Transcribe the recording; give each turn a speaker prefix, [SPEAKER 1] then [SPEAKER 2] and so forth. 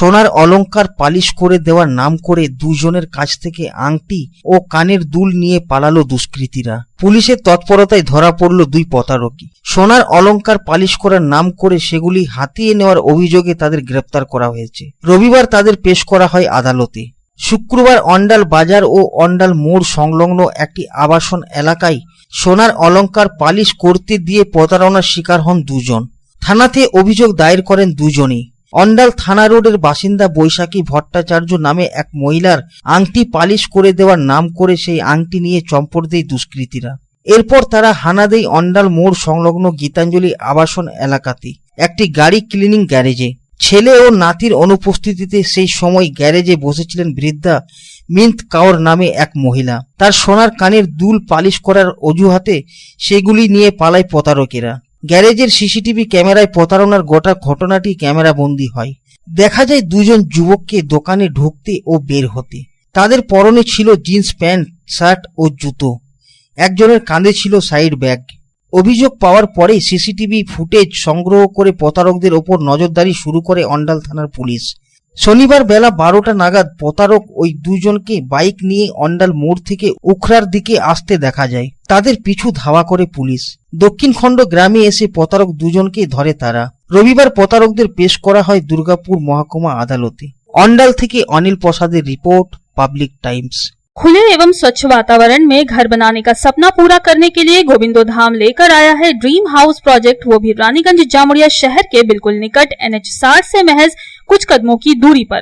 [SPEAKER 1] সোনার অলংকার পালিশ করে দেওয়ার নাম করে দুজনের কাছ থেকে আংটি ও কানের দুল নিয়ে পালালো দুষ্কৃতীরা। পুলিশের তৎপরতায় ধরা পড়ল দুই প্রতারকী সোনার অলংকার পালিশ করার নাম করে সেগুলি হাতিয়ে নেওয়ার অভিযোগে তাদের গ্রেপ্তার করা হয়েছে। রবিবার তাদের পেশ করা হয় আদালতে। শুক্রবার অন্ডাল বাজার ও অন্ডাল মোড় সংলগ্ন একটি আবাসন এলাকায় সোনার অলংকার পালিশ করতে দিয়ে প্রতারণার শিকার হন দুজন। থানাতে অভিযোগ দায়ের করেন দুজনই। অন্ডাল থানা রোডের বাসিন্দা বৈশাখী ভট্টাচার্য নামে এক মহিলার আংটি পালিশ করে দেওয়ার নাম করে সেই আংটি নিয়ে চম্পট দেয় দুষ্কৃতীরা। এরপর তারা হানা দেয় অন্ডাল মোড় সংলগ্ন গীতাঞ্জলি আবাসন এলাকাতে। একটি গাড়ি ক্লিনিং গ্যারেজে। ছেলে ও নাতির অনুপস্থিতিতে সেই সময় গ্যারেজে বসেছিলেন বৃদ্ধা মিন্ত কাওর নামে এক মহিলা। তার সোনার কানের দুল পালিশ করার অজুহাতে সেগুলি নিয়ে পালায় প্রতারকেরা। গ্যারেজের সিসিটিভি ক্যামেরায় প্রতারণার গোটা ঘটনাটি ক্যামেরা বন্দী হয়। দেখা যায় দুজন যুবককে দোকানে ঢুকতে ও বের হতে। তাদের পরনে ছিল জিন্স প্যান্ট, শার্ট ও জুতো। একজনের কাঁধে ছিল সাইড ব্যাগ। অভিযোগ পাওয়ার পরে সিসিটিভি ফুটেজ সংগ্রহ করে প্রতারকদের ওপর নজরদারি শুরু করে অন্ডাল থানার পুলিশ। শনিবার বেলা বারোটা নাগাদ প্রতারক ওই দুজনকে বাইক নিয়ে অন্ডাল মোড় থেকে উখরার দিকে আসতে দেখা যায়। তাদের পিছু ধাওয়া করে পুলিশ। দক্ষিণখণ্ড গ্রামে এসে প্রতারক দুজনকে ধরে তারা রবিবার প্রতারকদের পেশ করা হয় দুর্গাপুর মহকুমা আদালতে অন্ডাল থেকে অনিল প্রসাদের রিপোর্ট পাবলিক টাইমস
[SPEAKER 2] खुले एवं स्वच्छ वातावरण में घर बनाने का सपना पूरा करने के लिए गोविंदो धाम लेकर आया है ड्रीम हाउस प्रोजेक्ट वो भी रानीगंज जामुड़िया शहर के बिल्कुल निकट एनएच 60 से महज कुछ कदमों की दूरी पर